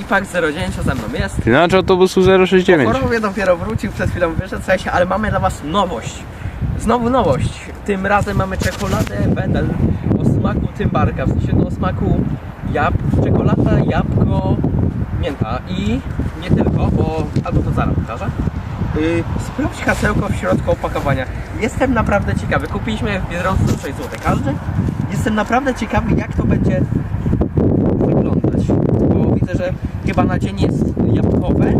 IPAK 09 ze mną jest. Na autobusu Po 069. chorobie dopiero wrócił, przed chwilą wyszedł, słuchajcie, ale mamy dla was nowość. Znowu nowość. Tym razem mamy czekoladę Wedel o smaku tymbarka, w sensie no, o smaku jab, czekolada, jabłko, mięta i nie tylko, bo albo to zaraz pokażę. Yy, sprawdź hasełko w środku opakowania. Jestem naprawdę ciekawy. Kupiliśmy w Biedronce za 6 zł każdy. Jestem naprawdę ciekawy jak to będzie wyglądać. Bo widzę, że chyba na dzień jest jabłkowe,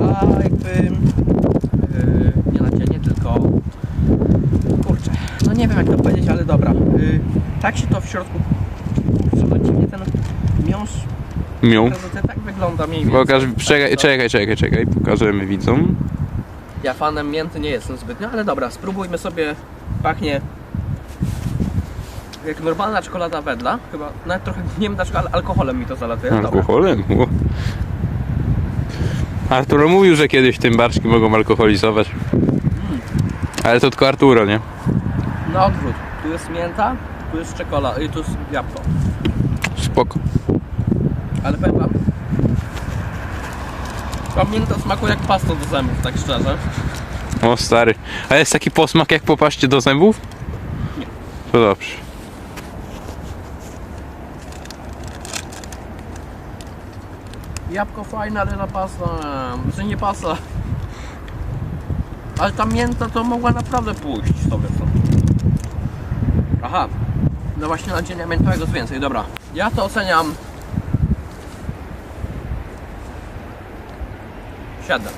a jakby yy, nie na dzień, tylko kurczę, no nie wiem jak to powiedzieć, ale dobra. Yy, tak się to w środku kurczę, no dziwnie ten miąższ Mią. tak wygląda mniej więcej. Pokaż, Tak czekaj, czekaj, czekaj, czekaj, pokażemy widzom. Ja fanem mięty nie jestem zbytnio, ale dobra, spróbujmy sobie. Pachnie jak normalna czekolada wedla. Chyba nawet trochę nie wiem dlaczego, ale alkoholem mi to zalatuje. Dobra. Alkoholem? O. Arturo mówił, że kiedyś tym barszki mogą alkoholizować. Ale to tylko Arturo, nie? Na odwrót. Tu jest mięta, tu jest czekolada i tu jest jabłko. Spoko. Ale powiem wam. Ta mięta smakuje jak pasta do zębów, tak szczerze. O stary. A jest taki posmak jak popaście do zębów? Nie. To dobrze. Jabłko fajne, ale na pasa. Że nie pasa. Ale ta mięta to mogła naprawdę pójść sobie to. Aha. No właśnie nadzienia miętowego jest więcej, dobra. Ja to oceniam. 7.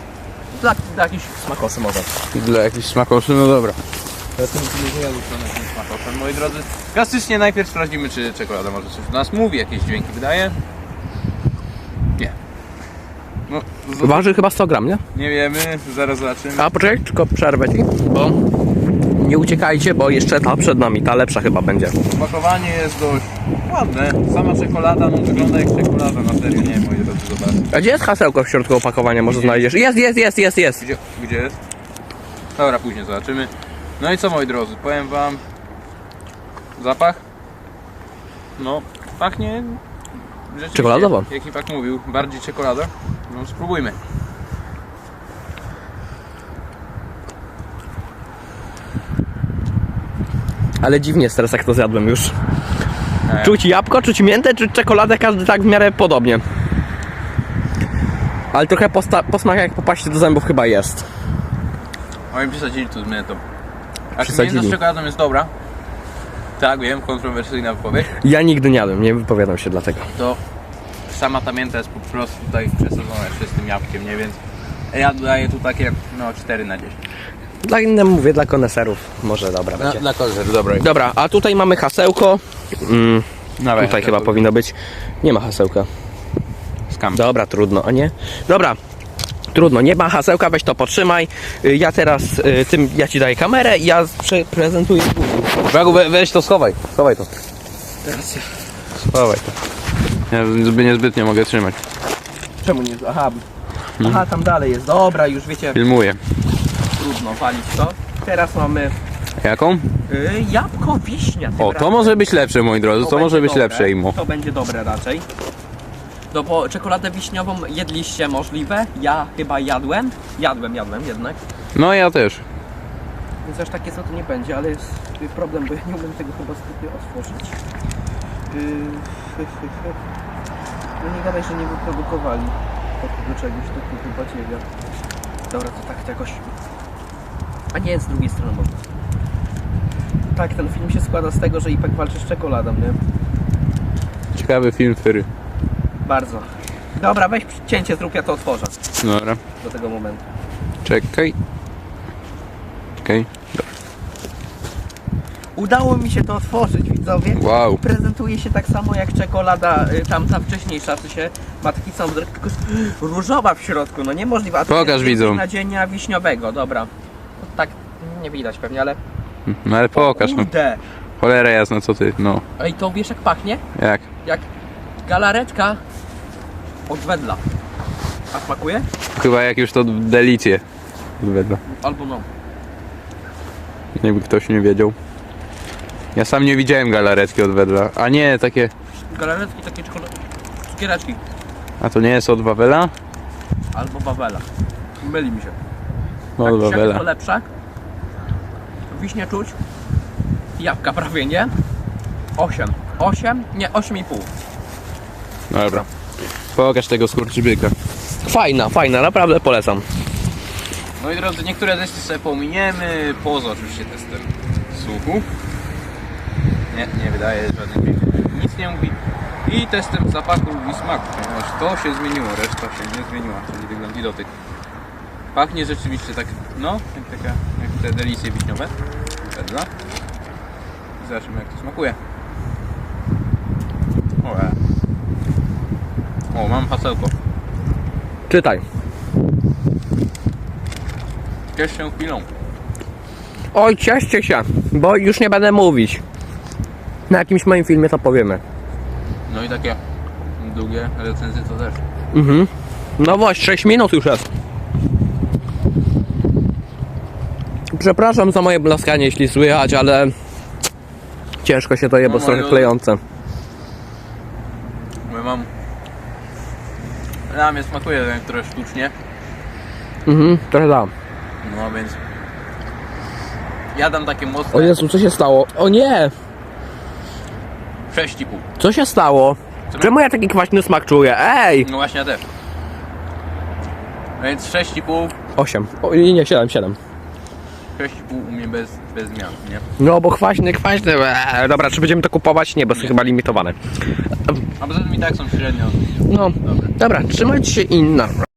Dla, dla jakichś smakosy może. Dla jakichś smakoszy, no dobra. Ja tym nie jadę na tym smakowcem, moi drodzy. Klasycznie najpierw sprawdzimy, czy czekolada może coś do nas mówi, jakieś dźwięki wydaje. No, z- Waży chyba 100 gram, nie? nie wiemy, zaraz zobaczymy. A poczekaj, tylko przerwę ci, bo nie uciekajcie, bo jeszcze ta przed nami, ta lepsza chyba będzie. Opakowanie jest dość ładne. Sama czekolada, no wygląda jak czekolada, na serio, nie wiem, moi drodzy, zobaczcie. A gdzie jest hasełko w środku opakowania, może znajdziesz? Jest, jest, jest, jest, jest. Gdzie, gdzie jest? Dobra, później zobaczymy. No i co, moi drodzy, powiem wam. Zapach? No, pachnie... Czekoladowo. Jak Ipak mówił, bardziej czekolada. No, spróbujmy. Ale dziwnie jest teraz jak to zjadłem już. E, Czuć jabłko, czuć miętę, czuć czekoladę, każdy tak w miarę podobnie. Ale trochę posmak jak popaść do zębów chyba jest. Oni przesadzili tu z miętą. A czy mięta z czekoladą jest dobra? Tak, wiem, kontrowersyjna wypowiedź. Ja nigdy nie jadłem, nie wypowiadam się dlatego. To sama ta mięta jest po prostu tutaj przesadzona jeszcze z tym jabłkiem, nie? Więc ja daję tu takie, no, 4 na 10. Dla innym mówię, dla koneserów może dobra będzie. na kozer, dobra. Dobra, a tutaj mamy hasełko. Mm, Dawaj, tutaj chyba powinno być. Nie ma hasełka. Skam. Dobra, trudno, a nie? Dobra, trudno, nie ma hasełka, weź to potrzymaj. Y, Ja teraz y, tym, ja ci daję kamerę i ja prze- prezentuję. Wagu, we, weź to schowaj. Schowaj to. Teraz Schowaj to. Ja zbyt niezbytnio mogę trzymać. Czemu nie? Aha, aha, tam dalej jest. Dobra, już wiecie, Filmuję. trudno walić to. Teraz mamy Jaką? y, jabłko wiśnia. tym O, to razem. może być lepsze, moi drodzy. To, może będzie być dobre. lepsze, Imo. To będzie dobre raczej. No bo czekoladę wiśniową jedliście możliwe. Ja chyba jadłem. Jadłem, jadłem jednak. No ja też. Więc aż takie co to nie będzie, ale jest problem, bo ja nie umiem tego chyba zbytnio otworzyć. Yy. No nie gadaj, że nie wyprodukowali takiego czegoś, chyba ciebie. Dobra, to tak to jakoś... A nie, z drugiej strony można. Tak, ten film się składa z tego, że Ipek walczy z czekoladą, nie? Ciekawy film Fyry. Bardzo. Dobra, weź cięcie zrób, ja to otworzę Dobra. do tego momentu. Czekaj. Czekaj. Udało mi się to otworzyć, widzowie. Wow. Prezentuje się tak samo jak czekolada y, tamta wcześniejsza, w sensie matki są tylko jest różowa w środku, no niemożliwe. A tu Pokaż jest widzom. nadzienia wiśniowego, dobra. No, tak nie widać pewnie, ale... No ale pokaż, no. Kurde! Cholera jasna, co ty, no. Ej, to wiesz jak pachnie? Jak? Jak galaretka od wedla. A smakuje? Chyba jak już to delicje. Albo no. Jakby ktoś nie wiedział. Ja sam nie widziałem galaretki od wedla. A nie, takie... Galaretki takie czekolady... Cukiereczki. A to nie jest od Wawela? Albo Bawela. Myli mi się. No tak od jest to Wawela. lepsze. Wiśnie czuć. Jabłka prawie nie. 8. 8? Nie, 8,5. Dobra. Pokaż tego skurczybyka. Fajna, fajna, naprawdę polecam. Moi drodzy, niektóre testy sobie pominiemy, poza oczywiście testem słuchu. Nie, nie wydaje żadnych nic nie mówi. I testem zapachu i smaku, ponieważ to się zmieniło, reszta się nie zmieniła, czyli wygląd i dotyk. Pachnie rzeczywiście tak, no, jak, taka, jak te delicje wiśniowe. Wedla. Zobaczymy jak to smakuje. O, e. o mam hasełko. Czytaj. Ciesz się chwilą. Oj, cieszcie się, bo już nie będę mówić. Na jakimś moim filmie to powiemy. No i takie długie recenzje to też. Mhm. No właśnie, 6 minut już jest. Przepraszam za moje blaskanie, jeśli słychać, ale ciężko się to je, bo No, są trochę ale- klejące. Bo ja mam... Mnie smakuje tak trochę sztucznie, Mhm, trochę da. no więc... Ja dam takie mocne O Jezu, co się stało? O nie! 6,5. Co się stało? Czemu ja taki kwaśny smak czuję? Ej! No właśnie ja też. Więc 6,5, 8. O, nie, nie, 7, 7. 6,5 u mnie bez, bez zmian, nie? No bo kwaśny, kwaśny. Eee, dobra, czy będziemy to kupować? Nie, bo są chyba limitowane. A poza tym i tak są średnio. No, dobra, trzymajcie się inna.